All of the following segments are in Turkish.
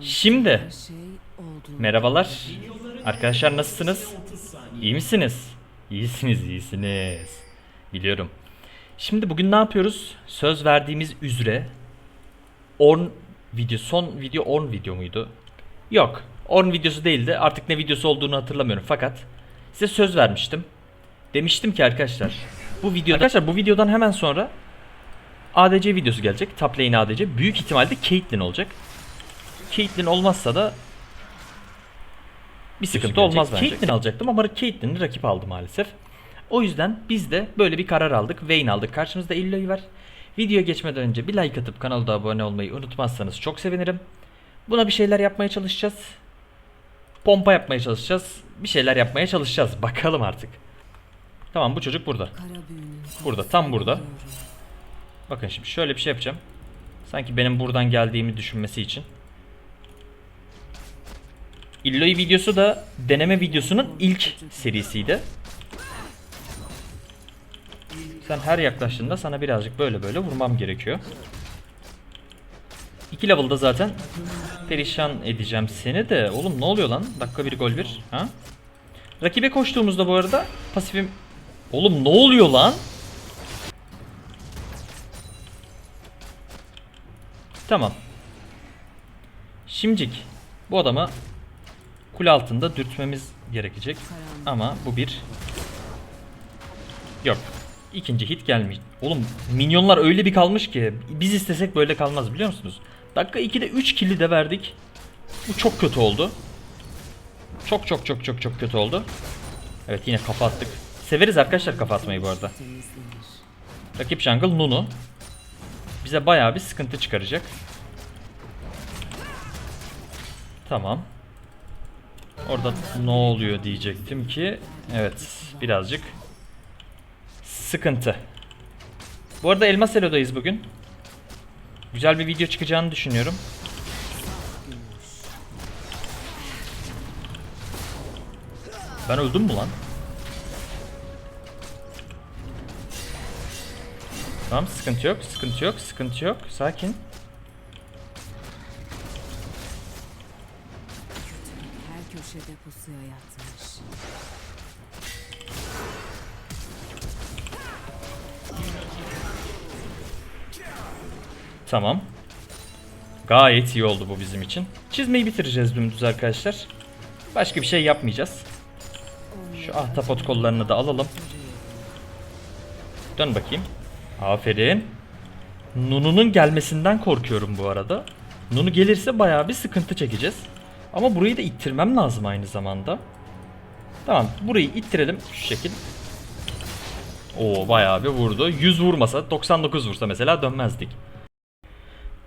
Şimdi merhabalar. Arkadaşlar nasılsınız? İyi misiniz? İyisiniz, iyisiniz. Biliyorum. Şimdi bugün ne yapıyoruz? Söz verdiğimiz üzere Orn video son video Orn video muydu? Yok. Orn videosu değildi. Artık ne videosu olduğunu hatırlamıyorum fakat size söz vermiştim. Demiştim ki arkadaşlar bu video arkadaşlar bu videodan hemen sonra ADC videosu gelecek. Top lane ADC. Büyük ihtimalle Caitlyn olacak. Caitlyn olmazsa da bir sıkıntı olmaz bence. Caitlyn alacaktım ama Caitlyn'i rakip aldı maalesef. O yüzden biz de böyle bir karar aldık. Vayne aldık. Karşımızda Illoy var. Videoya geçmeden önce bir like atıp kanala da abone olmayı unutmazsanız çok sevinirim. Buna bir şeyler yapmaya çalışacağız. Pompa yapmaya çalışacağız. Bir şeyler yapmaya çalışacağız. Bakalım artık. Tamam bu çocuk burada. Burada, tam burada. Bakın şimdi şöyle bir şey yapacağım. Sanki benim buradan geldiğimi düşünmesi için. Illoy videosu da deneme videosunun ilk serisiydi. Sen her yaklaştığında sana birazcık böyle böyle vurmam gerekiyor. 2 level'da zaten perişan edeceğim seni de. Oğlum ne oluyor lan? Dakika bir gol bir. Ha? Rakibe koştuğumuzda bu arada pasifim... Oğlum ne oluyor lan? Tamam. Şimdicik bu adamı kule altında dürtmemiz gerekecek. Ama bu bir yok. İkinci hit gelmiş. Oğlum minyonlar öyle bir kalmış ki biz istesek böyle kalmaz biliyor musunuz? Dakika 2'de 3 kill'i de verdik. Bu çok kötü oldu. Çok çok çok çok çok kötü oldu. Evet yine kafa attık. Severiz arkadaşlar kafa atmayı bu arada. Rakip jungle Nunu. Bize bayağı bir sıkıntı çıkaracak. Tamam. Orada ne oluyor diyecektim ki. Evet birazcık sıkıntı. Bu arada Elmas Elo'dayız bugün. Güzel bir video çıkacağını düşünüyorum. Ben öldüm mü lan? Tamam sıkıntı yok, sıkıntı yok, sıkıntı yok. Sakin. Tamam. Gayet iyi oldu bu bizim için. Çizmeyi bitireceğiz dümdüz arkadaşlar. Başka bir şey yapmayacağız. Şu ahtapot kollarını da alalım. Dön bakayım. Aferin. Nunu'nun gelmesinden korkuyorum bu arada. Nunu gelirse bayağı bir sıkıntı çekeceğiz. Ama burayı da ittirmem lazım aynı zamanda. Tamam burayı ittirelim şu şekil. Oo bayağı bir vurdu. 100 vurmasa 99 vursa mesela dönmezdik.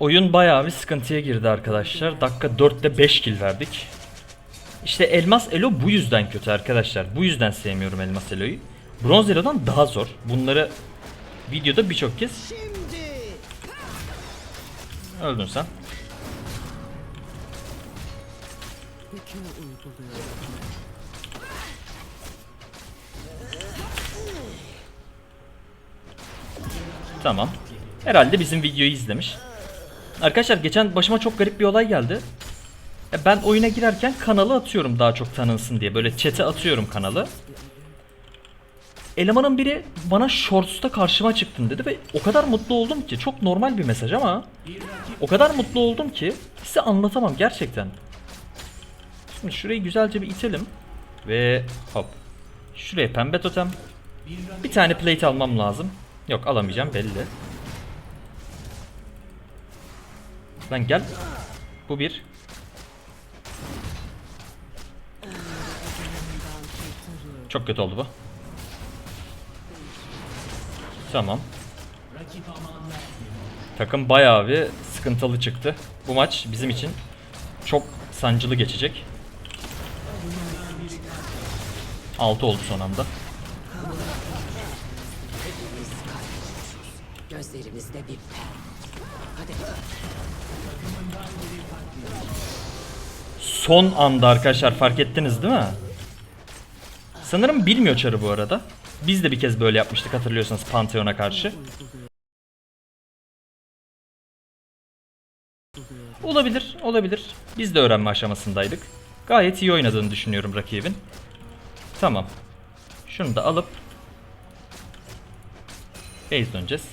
Oyun bayağı bir sıkıntıya girdi arkadaşlar. Dakika 4'te 5 kill verdik. İşte Elmas Elo bu yüzden kötü arkadaşlar. Bu yüzden sevmiyorum Elmas Elo'yu. Bronz Elo'dan daha zor. Bunları videoda birçok kez Öldün sen. Tamam. Herhalde bizim videoyu izlemiş. Arkadaşlar geçen başıma çok garip bir olay geldi. E, Ben oyuna girerken kanalı atıyorum daha çok tanınsın diye. Böyle chat'e atıyorum kanalı. Elemanın biri bana Shorts'ta karşıma çıktın dedi ve o kadar mutlu oldum ki çok normal bir mesaj ama o kadar mutlu oldum ki size anlatamam gerçekten. Şimdi şurayı güzelce bir itelim ve hop. Şuraya pembe totem. Bir tane plate almam lazım. Yok alamayacağım belli. Lan gel. Bu bir. Çok kötü oldu bu. Tamam. Takım bayağı bir sıkıntılı çıktı. Bu maç bizim için çok sancılı geçecek. 6 oldu son anda. Gözlerimizde bir. Hadi Son anda arkadaşlar fark ettiniz değil mi? Sanırım bilmiyor çarı bu arada. Biz de bir kez böyle yapmıştık hatırlıyorsanız Pantheon'a karşı. Olabilir. olabilir. Biz de öğrenme aşamasındaydık. Gayet iyi oynadığını düşünüyorum rakibin. Tamam. Şunu da alıp base döneceğiz.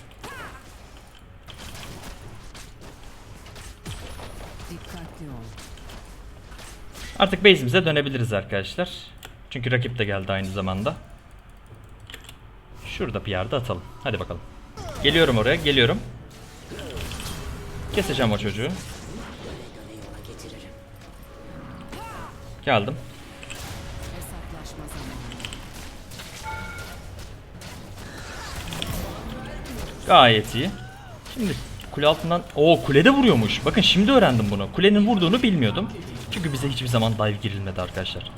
Artık base'imize dönebiliriz arkadaşlar. Çünkü rakip de geldi aynı zamanda. Şurada bir yerde atalım. Hadi bakalım. Geliyorum oraya, geliyorum. Keseceğim o çocuğu. Geldim. Gayet iyi. Şimdi kule altından... Oo kulede vuruyormuş. Bakın şimdi öğrendim bunu. Kulenin vurduğunu bilmiyordum. Çünkü bize hiçbir zaman dive girilmedi arkadaşlar.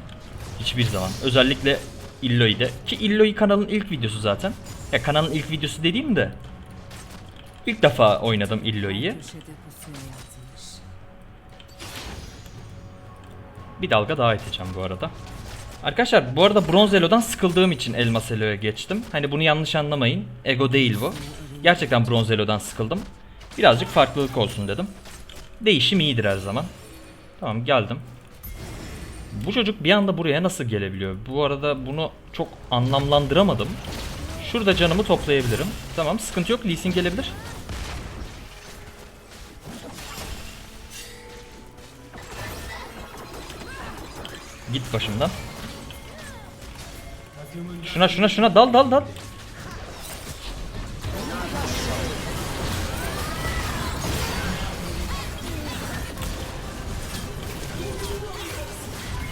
Hiçbir zaman. Özellikle Illoi'de. Ki Illoi kanalın ilk videosu zaten. Ya kanalın ilk videosu dediğim de. İlk defa oynadım yatmış. Bir dalga daha iteceğim bu arada. Arkadaşlar bu arada bronz elo'dan sıkıldığım için elmas elo'ya geçtim. Hani bunu yanlış anlamayın. Ego değil bu. Gerçekten bronz elo'dan sıkıldım. Birazcık farklılık olsun dedim. Değişim iyidir her zaman. Tamam geldim. Bu çocuk bir anda buraya nasıl gelebiliyor? Bu arada bunu çok anlamlandıramadım. Şurada canımı toplayabilirim. Tamam sıkıntı yok. Lee Sin gelebilir. Git başımdan. Şuna şuna şuna dal dal dal.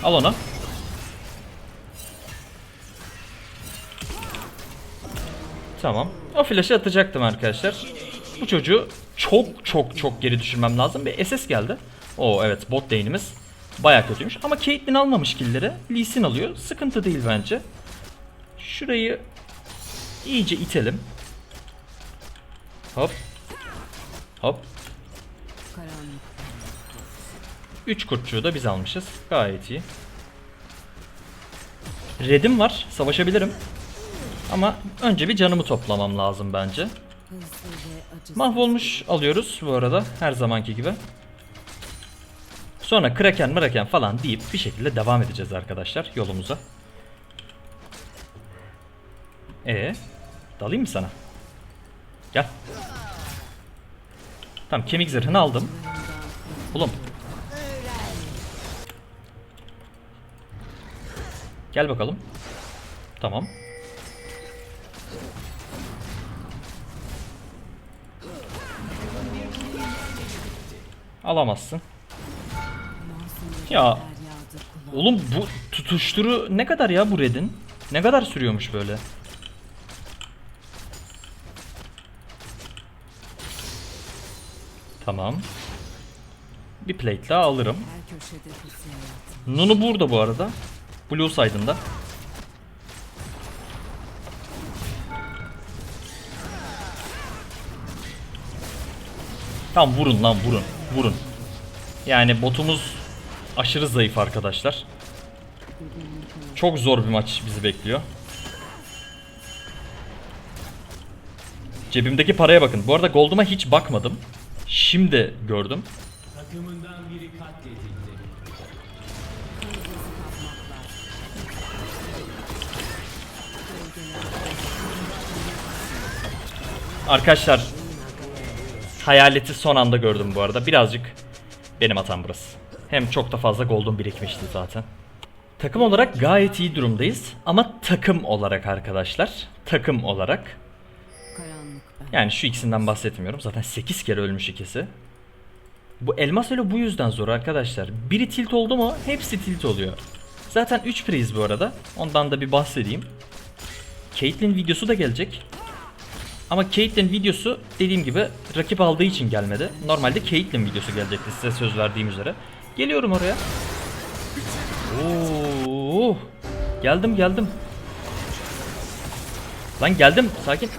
Al onu. Tamam. O flash'ı atacaktım arkadaşlar. Bu çocuğu çok çok çok geri düşürmem lazım. Bir SS geldi. Oo evet bot lane'imiz baya kötüymüş. Ama Caitlyn almamış killleri. Lee Sin alıyor. Sıkıntı değil bence. Şurayı iyice itelim. Hop. Hop. 3 kurtçuğu da biz almışız. Gayet iyi. Red'im var. Savaşabilirim. Ama önce bir canımı toplamam lazım bence. Mahvolmuş alıyoruz bu arada. Her zamanki gibi. Sonra kraken mraken falan deyip bir şekilde devam edeceğiz arkadaşlar yolumuza. E dalayım mı sana? Gel. Tamam kemik zırhını aldım. Oğlum. Gel bakalım. Tamam. Alamazsın. Ya. Oğlum bu tutuşturu ne kadar ya bu redin? Ne kadar sürüyormuş böyle? Tamam. Bir plate daha alırım. Nunu burada bu arada. Blue side'ında. Tamam vurun lan vurun. Vurun. Yani botumuz aşırı zayıf arkadaşlar. Çok zor bir maç bizi bekliyor. Cebimdeki paraya bakın. Bu arada Gold'uma hiç bakmadım. Şimdi gördüm. Arkadaşlar hayaleti son anda gördüm bu arada. Birazcık benim hatam burası. Hem çok da fazla gold'um birikmişti zaten. Takım olarak gayet iyi durumdayız. Ama takım olarak arkadaşlar. Takım olarak. Yani şu ikisinden bahsetmiyorum. Zaten 8 kere ölmüş ikisi. Bu elmas öyle bu yüzden zor arkadaşlar. Biri tilt oldu mu hepsi tilt oluyor. Zaten 3 freeze bu arada. Ondan da bir bahsedeyim. Caitlyn videosu da gelecek. Ama Caitlyn videosu dediğim gibi rakip aldığı için gelmedi. Normalde Caitlyn videosu gelecekti size söz verdiğim üzere. Geliyorum oraya. Oo, geldim geldim. Lan geldim sakin.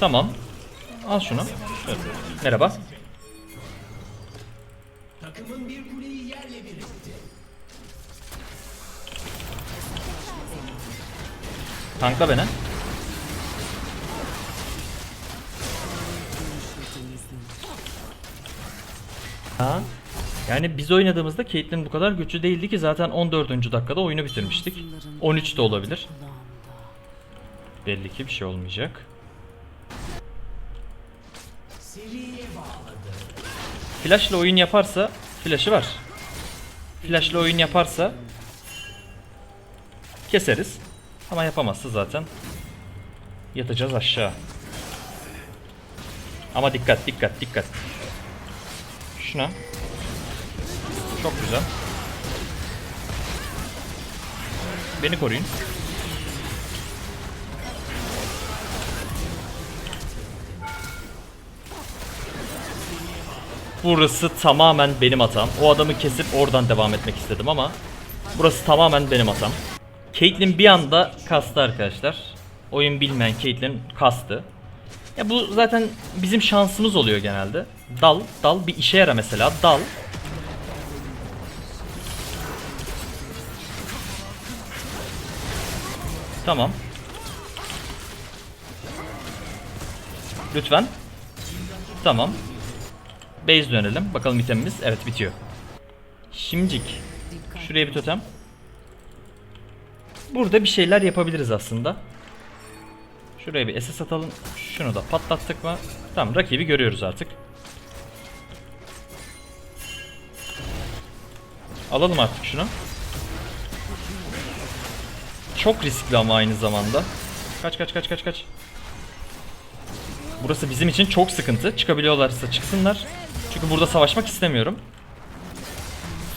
Tamam. Al şunu. Şöyle. Merhaba. Tankla beni. Ha? Yani biz oynadığımızda Caitlyn bu kadar güçlü değildi ki zaten 14. dakikada oyunu bitirmiştik. 13 de olabilir. Belli ki bir şey olmayacak. Flash ile oyun yaparsa flash'ı var. Flash ile oyun yaparsa keseriz. Ama yapamazsa zaten yatacağız aşağı. Ama dikkat dikkat dikkat. Şuna. Çok güzel. Beni koruyun. Burası tamamen benim hatam. O adamı kesip oradan devam etmek istedim ama burası tamamen benim hatam. Caitlyn bir anda kastı arkadaşlar. Oyun bilmeyen Caitlyn kastı. Ya bu zaten bizim şansımız oluyor genelde. Dal, dal bir işe yara mesela. Dal. Tamam. Lütfen. Tamam. Base dönelim. Bakalım itemimiz. Evet bitiyor. Şimdicik. Şuraya bir totem. Burada bir şeyler yapabiliriz aslında. Şuraya bir SS atalım. Şunu da patlattık mı? Tamam rakibi görüyoruz artık. Alalım artık şunu. Çok riskli ama aynı zamanda. Kaç kaç kaç kaç kaç. Burası bizim için çok sıkıntı. Çıkabiliyorlarsa çıksınlar. Çünkü burada savaşmak istemiyorum.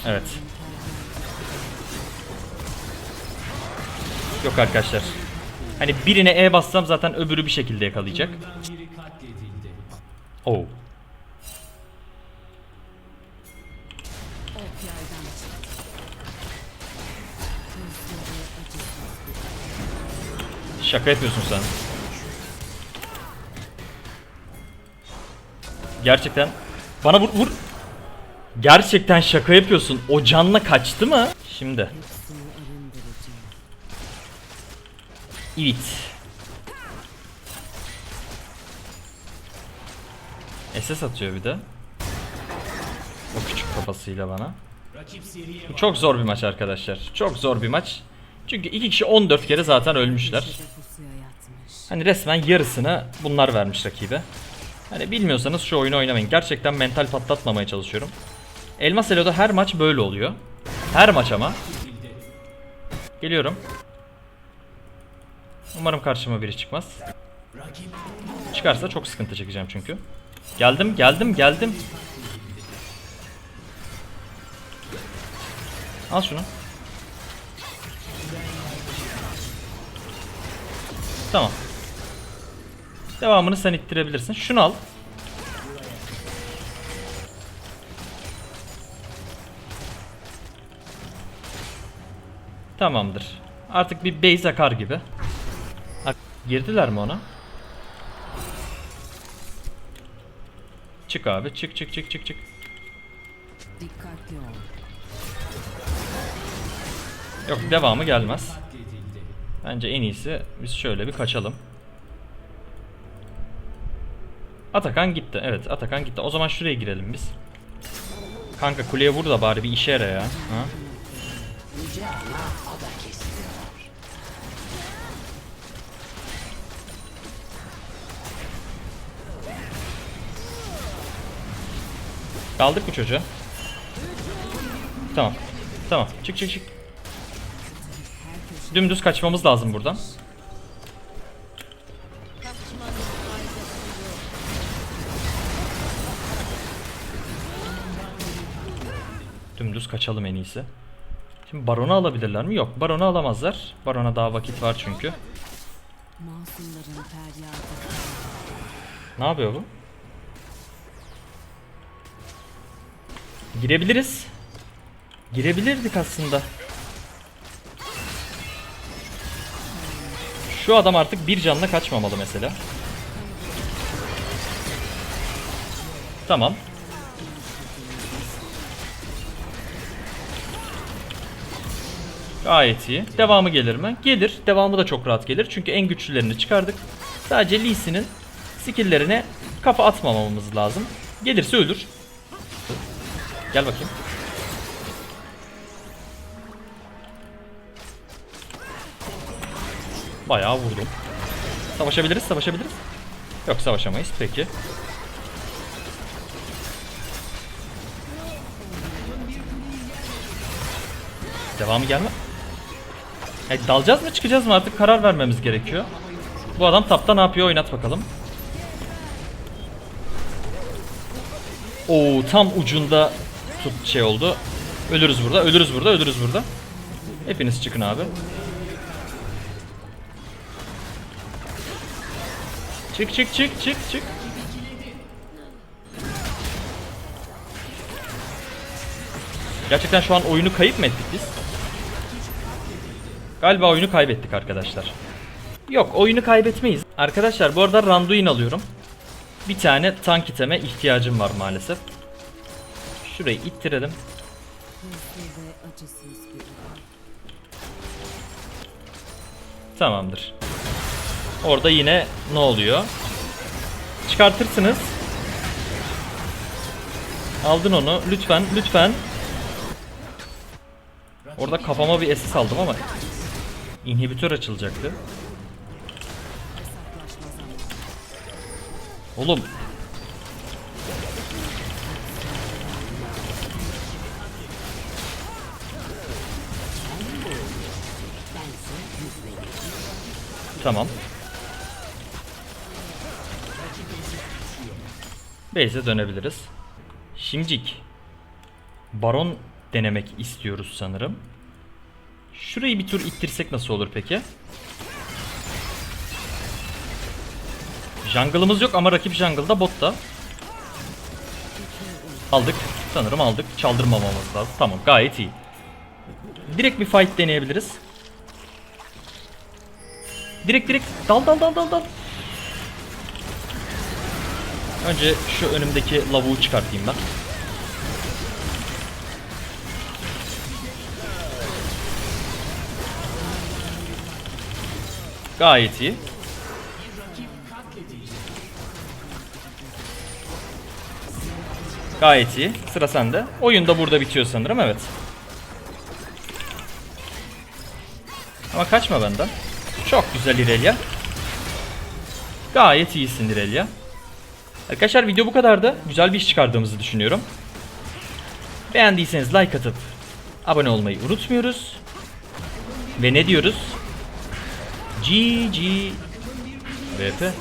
Evet. Yok arkadaşlar. Hani birine E bassam zaten öbürü bir şekilde yakalayacak. Oh. Şaka yapıyorsun sen. Gerçekten. Bana vur vur. Gerçekten şaka yapıyorsun. O canla kaçtı mı? Şimdi. Evet. SS atıyor bir de. O küçük kafasıyla bana. Bu çok zor bir maç arkadaşlar. Çok zor bir maç. Çünkü iki kişi 14 kere zaten ölmüşler. Hani resmen yarısını bunlar vermiş rakibe. Hani bilmiyorsanız şu oyunu oynamayın. Gerçekten mental patlatmamaya çalışıyorum. Elmas Elo'da her maç böyle oluyor. Her maç ama. Geliyorum. Umarım karşıma biri çıkmaz. Çıkarsa çok sıkıntı çekeceğim çünkü. Geldim, geldim, geldim. Al şunu. Tamam. Devamını sen ittirebilirsin. Şunu al. Tamamdır. Artık bir base akar gibi. Girdiler mi ona? Çık abi. Çık çık çık çık çık. Dikkatli ol. Yok devamı gelmez. Bence en iyisi biz şöyle bir kaçalım. Atakan gitti. Evet Atakan gitti. O zaman şuraya girelim biz. Kanka kuleye vur da bari bir işe yara ya. Ha? Kaldık mı çocuğa? Tamam. Tamam. Çık çık çık. Dümdüz kaçmamız lazım buradan. Dümdüz kaçalım en iyisi. Şimdi baronu alabilirler mi? Yok. Baronu alamazlar. Barona daha vakit var çünkü. Ne yapıyor bu? Girebiliriz. Girebilirdik aslında. Şu adam artık bir canla kaçmamalı mesela. Tamam. Gayet iyi. Devamı gelir mi? Gelir. Devamı da çok rahat gelir. Çünkü en güçlülerini çıkardık. Sadece Lee Sin'in skill'lerine kafa atmamamız lazım. Gelirse ölür. Gel bakayım. Bayağı vurdum. Savaşabiliriz, savaşabiliriz. Yok savaşamayız. Peki. Devamı gelme. E, dalacağız mı çıkacağız mı artık karar vermemiz gerekiyor. Bu adam tapta ne yapıyor oynat bakalım. Oo tam ucunda tut şey oldu. Ölürüz burada, ölürüz burada, ölürüz burada. Hepiniz çıkın abi. Çık çık çık çık çık. Gerçekten şu an oyunu kayıp mı ettik biz? Galiba oyunu kaybettik arkadaşlar. Yok oyunu kaybetmeyiz. Arkadaşlar bu arada Randuin alıyorum. Bir tane tank iteme ihtiyacım var maalesef. Şurayı ittirelim. Tamamdır. Orada yine ne oluyor? Çıkartırsınız. Aldın onu. Lütfen, lütfen. Orada kafama bir SS aldım ama inhibitör açılacaktı. Oğlum. Tamam. Base'e dönebiliriz. Şimdicik. Baron denemek istiyoruz sanırım. Şurayı bir tur ittirsek nasıl olur peki? Jungle'ımız yok ama rakip jungle'da botta. Aldık. Sanırım aldık. Çaldırmamamız lazım. Tamam gayet iyi. Direkt bir fight deneyebiliriz. Direkt direkt dal dal dal dal dal. Önce şu önümdeki lavuğu çıkartayım ben. Gayet iyi. Gayet iyi. Sıra sende. Oyun da burada bitiyor sanırım evet. Ama kaçma benden. Çok güzel İrelia. Gayet iyisin İrelia. Arkadaşlar video bu kadardı. Güzel bir iş çıkardığımızı düşünüyorum. Beğendiyseniz like atıp abone olmayı unutmuyoruz. Ve ne diyoruz? GG VP